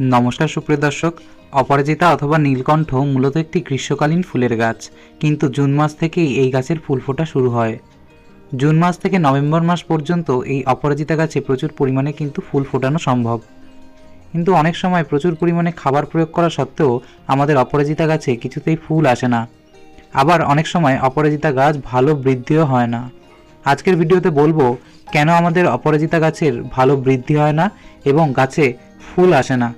নমস্কার সুপ্রিয় দর্শক, অপরাজিতা অথবা নীলকণ্ঠ মূলত একটি গ্রীষ্মকালীন ফুলের গাছ, কিন্তু জুন মাস থেকেই এই গাছের ফুল ফোটা শুরু হয়। জুন মাস থেকে নভেম্বর মাস পর্যন্ত এই অপরাজিতা গাছে প্রচুর পরিমাণে কিন্তু ফুল ফোটানো সম্ভব। কিন্তু অনেক সময় প্রচুর পরিমাণে খাবার প্রয়োগ করা সত্ত্বেও আমাদের অপরাজিতা গাছে কিছুতেই ফুল আসে না। আবার অনেক সময় অপরাজিতা গাছ ভালো বৃদ্ধিও হয় না। আজকের ভিডিওতে বলব কেন আমাদের অপরাজিতা গাছের ভালো বৃদ্ধি হয় না এবং গাছে ফুল আসে না।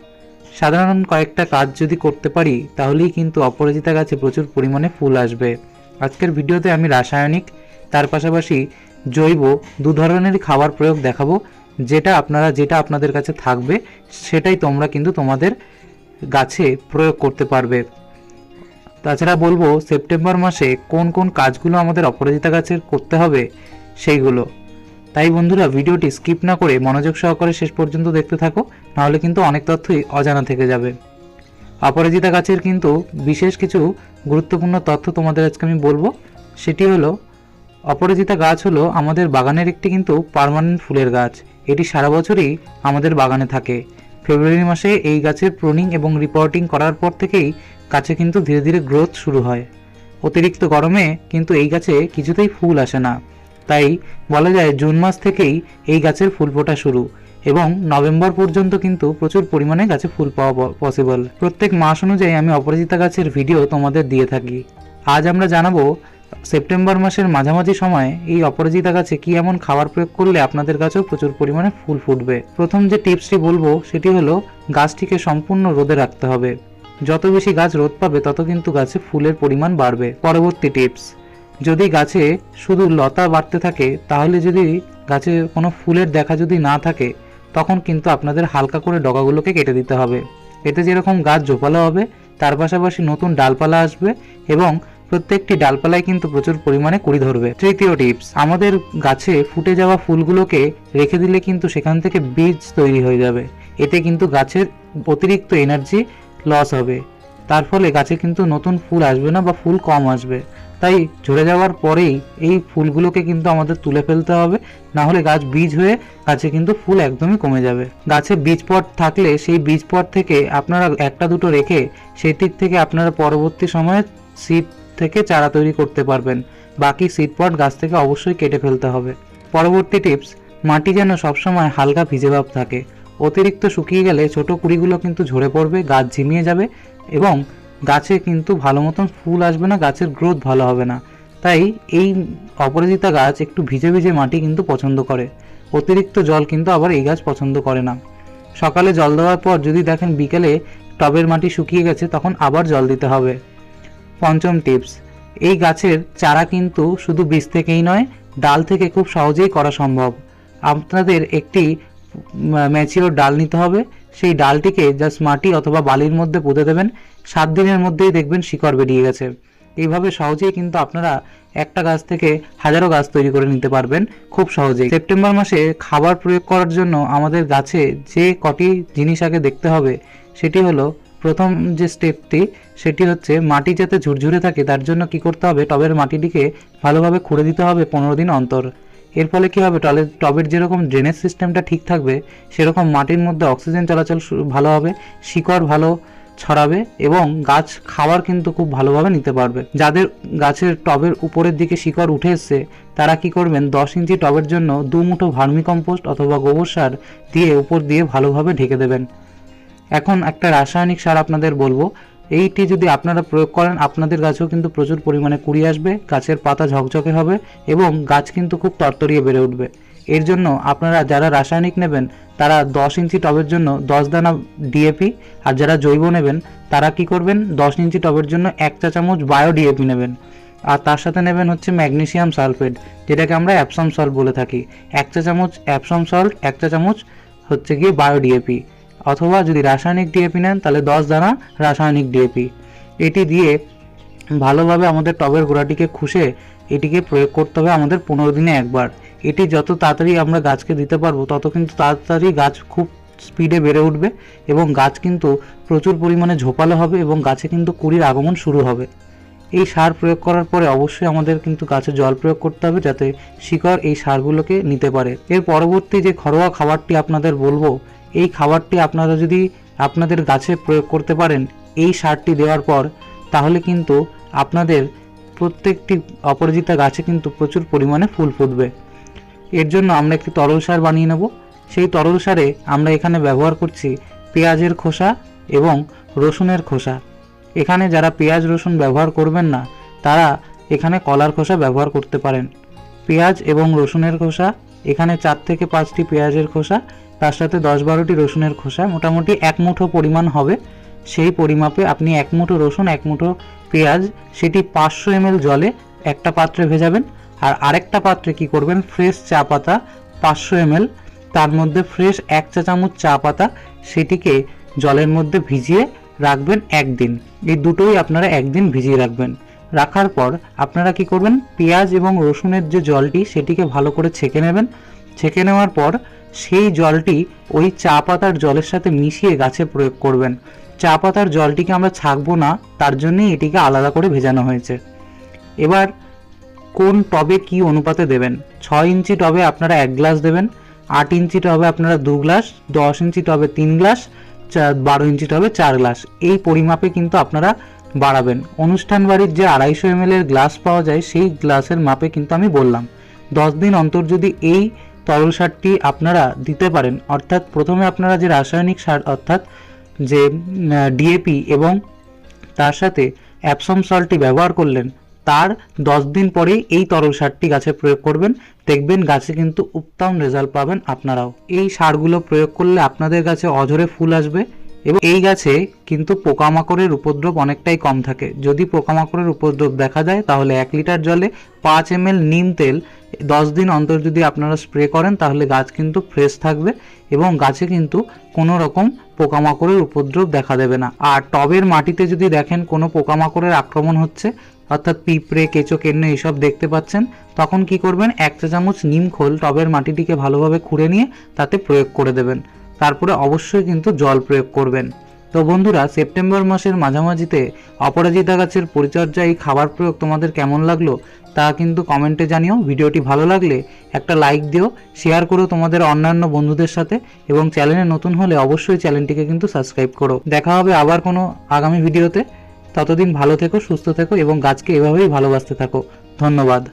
সাধারণ কয়েকটা কাজ যদি করতে পারি, তাহলেই কিন্তু অপরাজিতা গাছে প্রচুর পরিমাণে ফুল আসবে। আজকের ভিডিওতে আমি রাসায়নিক, তার পাশাপাশি জৈব দু ধরনের খাবার প্রয়োগ দেখাবো, যেটা আপনারা, যেটা আপনাদের কাছে থাকবে, সেটাই তোমরা কিন্তু তোমাদের গাছে প্রয়োগ করতে পারবে। তাছাড়া বলব, সেপ্টেম্বর মাসে কোন কোন কাজগুলো আমাদের অপরাজিতা গাছের করতে হবে, সেইগুলো। তাই বন্ধুরা ভিডিওটি স্কিপ না করে মনোযোগ সহকারে শেষ পর্যন্ত দেখতে থাকো, নাহলে কিন্তু অনেক তথ্যই অজানা থেকে যাবে। অপরাজিতা গাছের কিন্তু বিশেষ কিছু গুরুত্বপূর্ণ তথ্য তোমাদের আজকে আমি বলব। সেটি হলো, অপরাজিতা গাছ হলো আমাদের বাগানের একটি কিন্তু পার্মানেন্ট ফুলের গাছ। এটি সারা বছরই আমাদের বাগানে থাকে। ফেব্রুয়ারি মাসে এই গাছের প্রুনিং এবং রিপোর্টিং করার পর থেকেই গাছে কিন্তু ধীরে ধীরে গ্রোথ শুরু হয়। অতিরিক্ত গরমে কিন্তু এই গাছে কিছুতেই ফুল আসে না। তাই বলা যায় জুন মাস থেকেই এই গাছের ফুল ফোটা শুরু এবং নভেম্বর পর্যন্ত কিন্তু প্রচুর পরিমাণে গাছে ফুল পাওয়া পসিবল প্রত্যেক মাস অনুযায়ী আমি অপরাজিতা গাছের ভিডিও তোমাদের দিয়ে থাকি। আজ আমরা জানাব সেপ্টেম্বর মাসের মাঝামাঝি সময়ে এই অপরাজিতা গাছে কি এমন খাবার প্রয়োগ করলে আপনাদের গাছেও প্রচুর পরিমাণে ফুল ফুটবে। প্রথম যে টিপসটি বলব সেটি হলো গাছটিকে সম্পূর্ণ রোদে রাখতে হবে। যত বেশি গাছ রোদ পাবে তত কিন্তু গাছে ফুলের পরিমাণ বাড়বে। পরবর্তী টিপস। যদি গাছে শুধু লতা বাড়তে থাকে, তাহলে যদি গাছে কোনো ফুলের দেখা যদি না থাকে, তখন কিন্তু আপনাদের হালকা করে ডগাগুলোকে কেটে দিতে হবে। এতে যেরকম গাছ জোপালো হবে, তার পাশাপাশি নতুন ডালপালা আসবে এবং প্রত্যেকটি ডালপালায় কিন্তু প্রচুর পরিমাণে কুড়ি ধরবে। তৃতীয় টিপস, আমাদের গাছে ফুটে যাওয়া ফুলগুলোকে রেখে দিলে কিন্তু সেখান থেকে বীজ তৈরি হয়ে যাবে। এতে কিন্তু গাছের অতিরিক্ত এনার্জি লস হবে। তার ফলে গাছে কিন্তু নতুন ফুল আসবে না বা ফুল কম আসবে। তাই ঝরে যাওয়ার পরেই এই ফুলগুলোকে কিন্তু আমাদের তুলে ফেলতে হবে। না হলে গাছ বীজ হয়ে গাছে কিন্তু ফুল একদমই কমে যাবে। গাছে বীজ পট থাকলে সেই বীজ পট থেকে আপনারা একটা দুটো রেখে সেটির থেকে আপনারা পরবর্তী সময়ে সিড থেকে চারা তৈরি করতে পারবেন। বাকি সিড পট গাছ থেকে অবশ্যই কেটে ফেলতে হবে। পরবর্তী টিপস, মাটি যেন সবসময় হালকা ভিজে ভাব থাকে। অতিরিক্ত শুকিয়ে গেলে ছোট কুড়িগুলো কিন্তু ঝরে পড়বে, গাছ ঝিমিয়ে যাবে এবং গাছে কিন্তু ভালো মতন ফুল আসবে না, গাছের গ্রোথ ভালো হবে না। তাই এই অপরাজিতা গাছ একটু ভিজে ভিজে মাটি কিন্তু পছন্দ করে। অতিরিক্ত জল কিন্তু আবার এই গাছ পছন্দ করে না। সকালে জল দেওয়ার পর যদি দেখেন বিকেলে টবের মাটি শুকিয়ে গেছে, তখন আবার জল দিতে হবে। পঞ্চম টিপস, এই গাছের চারা কিন্তু শুধু বীজ থেকেই নয়, ডাল থেকে খুব সহজেই করা সম্ভব। আপনাদের একটি ম্যাচিওর ডাল নিতে হবে। সেই ডালটিকে জাস্ট মাটি অথবা বালির মধ্যে পুঁতে দেবেন। সাত দিনের মধ্যেই দেখবেন শিকড় বেরিয়ে গেছে। এইভাবে সহজেই কিন্তু আপনারা একটা গাছ থেকে হাজারো গাছ তৈরি করে নিতে পারবেন খুব সহজেই। সেপ্টেম্বর মাসে খাবার প্রয়োগ করার জন্য আমাদের গাছে যে কটি জিনিস আগে দেখতে হবে, সেটি হলো প্রথম যে স্টেপটি, সেটি হচ্ছে মাটি যাতে ঝুরঝুরে থাকে, তার জন্য কি করতে হবে? টবের মাটিটিকে ভালোভাবে খুঁড়ে দিতে হবে পনেরো দিন অন্তর। এর ফলে কী হবে? টলে, টবের যেরকম ড্রেনেজ সিস্টেমটা ঠিক থাকবে, সেরকম মাটির মধ্যে অক্সিজেন চলাচল ভালো হবে, শিকড় ভালো ছড়াবে এবং গাছ খাবার কিন্তু খুব ভালোভাবে নিতে পারবে। যাদের গাছের টবের উপরের দিকে শিকড় উঠে এসছে, তারা কি করবেন? দশ ইঞ্চি টবের জন্য দু মুঠো ভার্মি কম্পোস্ট অথবা গোবর সার দিয়ে উপর দিয়ে ভালোভাবে ঢেকে দেবেন। এখন একটা রাসায়নিক সার আপনাদের বলব। এইটি যদি আপনারা প্রয়োগ করেন, আপনাদের গাছেও কিন্তু প্রচুর পরিমাণে কুড়ি আসবে, গাছের পাতা ঝকঝকে হবে এবং গাছ কিন্তু খুব তরতরিয়ে বেড়ে উঠবে। এর জন্য আপনারা যারা রাসায়নিক নেবেন, তারা দশ ইঞ্চি টবের জন্য দশ দানা ডিএপি আর যারা জৈব নেবেন, তারা কি করবেন? দশ ইঞ্চি টবের জন্য এক চা চামচ বায়ো ডিএপি নেবেন। আর তার সাথে নেবেন হচ্ছে ম্যাগনেসিয়াম সালফেট, যেটাকে আমরা অ্যাপসাম সল্ট বলে থাকি। এক চা চামচ অ্যাপসাম সল্ট, এক চা চামচ হচ্ছে গিয়ে বায়ো ডিএপি অথবা যদি রাসায়নিক ডিএপি নেন, তাহলে দশ দানা রাসায়নিক ডিএপি এটি দিয়ে ভালোভাবে আমাদের টবের গোড়াটিকে খুশে এটিকে প্রয়োগ করতে হবে আমাদের পনেরো দিনে একবার। এটি যত তাড়াতাড়ি আমরা গাছকে দিতে পারব, তত কিন্তু তাড়াতাড়ি গাছ খুব স্পিডে বেড়ে উঠবে এবং গাছ কিন্তু প্রচুর পরিমাণে ঝোপালো হবে এবং গাছে কিন্তু কুড়ির আগমন শুরু হবে। এই সার প্রয়োগ করার পরে অবশ্যই আমাদের কিন্তু গাছে জল প্রয়োগ করতে হবে যাতে শিকড় এই সারগুলোকে নিতে পারে। এর পরবর্তী যে ঘরোয়া খাবারটি আপনাদের বলব এই খাবারটি আপনারা যদি আপনাদের গাছে প্রয়োগ করতে পারেন এই সারটি দেওয়ার পর, তাহলে কিন্তু আপনাদের প্রত্যেকটি অপরাজিতা গাছে কিন্তু প্রচুর পরিমাণে ফুল ফুটবে। এর জন্য আমরা একটি তরল সার বানিয়ে নেব। সেই তরল সারে আমরা এখানে ব্যবহার করছি পেঁয়াজের খোসা এবং রসুনের খোসা। এখানে যারা পেঁয়াজ, রসুন ব্যবহার করবেন না, তারা এখানে কলার খোসা ব্যবহার করতে পারেন। পেঁয়াজ এবং রসুনের খোসা, এখানে চার থেকে পাঁচটি পেঁয়াজের খোসা তার সাথে দশ বারোটি রসুনের খোসা, মোটামুটি এক মুঠো পরিমাণ হবে। সেই পরিমাপে আপনি এক মুঠো রসুন, এক মুঠো পেঁয়াজ, সেটি পাঁচশো এমএল জলে একটা পাত্রে ভেজাবেন। আর আরেকটা পাত্রে কি করবেন? ফ্রেশ চা পাতা পাঁচশো এমএল, তার মধ্যে ফ্রেশ এক চা চামচ চা পাতা, সেটিকে জলের মধ্যে ভিজিয়ে রাখবেন একদিন। এই দুটোই আপনারা একদিন ভিজিয়ে রাখবেন। রাখার পর আপনারা কি করবেন? পেঁয়াজ এবং রসুনের যে জলটি, সেটিকে ভালো করে ছেঁকে নেবেন। ছেঁকে নেওয়ার পর সেই জলটি ওই চা পাতার জলের সাথে মিশিয়ে গাছে প্রয়োগ করবেন। চা পাতার জলটিকে আমরা ছাকবো না, তার জন্যই এটিকে আলাদা করে ভেজানো হয়েছে। এবার কোন টবে কি অনুপাতে দেবেন? ছয় ইঞ্চি টবে আপনারা এক গ্লাস দেবেন, আট ইঞ্চি টবে আপনারা দু গ্লাস, দশ ইঞ্চি টবে তিন গ্লাস বারো ইঞ্চি টবে চার গ্লাস। এই পরিমাপে কিন্তু আপনারা বাড়াবেন। অনুষ্ঠান বাড়ির যে আড়াইশো এম এর গ্লাস পাওয়া যায়, সেই গ্লাসের মাপে কিন্তু আমি বললাম। দশ দিন অন্তর যদি এই তরল সারটি আপনারা দিতে পারেন। অর্থাৎ প্রথমে আপনারা যে রাসায়নিক সার, অর্থাৎ যে ডিএপি এবং তার সাথে অ্যাপসম সল্টটি ব্যবহার করলেন, তার দশ দিন পরেই এই তরল সারটি গাছে প্রয়োগ করবেন। দেখবেন গাছে কিন্তু উত্তম রেজাল্ট পাবেন আপনারাও। এই সারগুলো প্রয়োগ করলে আপনাদের গাছে অঝরে ফুল আসবে এবং এই গাছে কিন্তু পোকামাকড়ের উপদ্রব অনেকটাই কম থাকে। যদি পোকামাকড়ের উপদ্রব দেখা যায় তাহলে এক লিটার জলে পাঁচ এম নিম তেল দশ দিন অন্তর যদি আপনারা স্প্রে করেন, তাহলে গাছ কিন্তু ফ্রেশ থাকবে এবং গাছে কিন্তু কোনো রকম পোকামাকড়ের উপদ্রব দেখা দেবে না। আর টবের মাটিতে যদি দেখেন কোনো পোকামাকড়ের আক্রমণ হচ্ছে, অর্থাৎ পিঁপড়ে, কেঁচো, কেন্নে এসব দেখতে পাচ্ছেন, তখন কি করবেন, এক চা চামচ নিম খোল টবের মাটিটিকে ভালোভাবে খুঁড়ে নিয়ে তাতে প্রয়োগ করে দেবেন। তারপরে অবশ্যই কিন্তু জল প্রয়োগ করবেন। তো বন্ধুরা, সেপ্টেম্বর মাসের মাঝামাঝিতে অপরাজিতা গাছের পরিচর্যা এই খাবার প্রয়োগ তোমাদের কেমন লাগল? তা কিন্তু কমেন্টে জানিও। ভিডিওটি ভালো লাগলে একটা লাইক দিও, শেয়ার করো তোমাদের অন্যান্য বন্ধুদের সাথে এবং চ্যানেলে নতুন হলে অবশ্যই চ্যানেলটিকে কিন্তু সাবস্ক্রাইব করো। দেখা হবে আবার কোনো আগামী ভিডিওতে। ততদিন ভালো থেকো, সুস্থ থেকো এবং গাছকে এভাবেই ভালোবাসতে থাকো। ধন্যবাদ।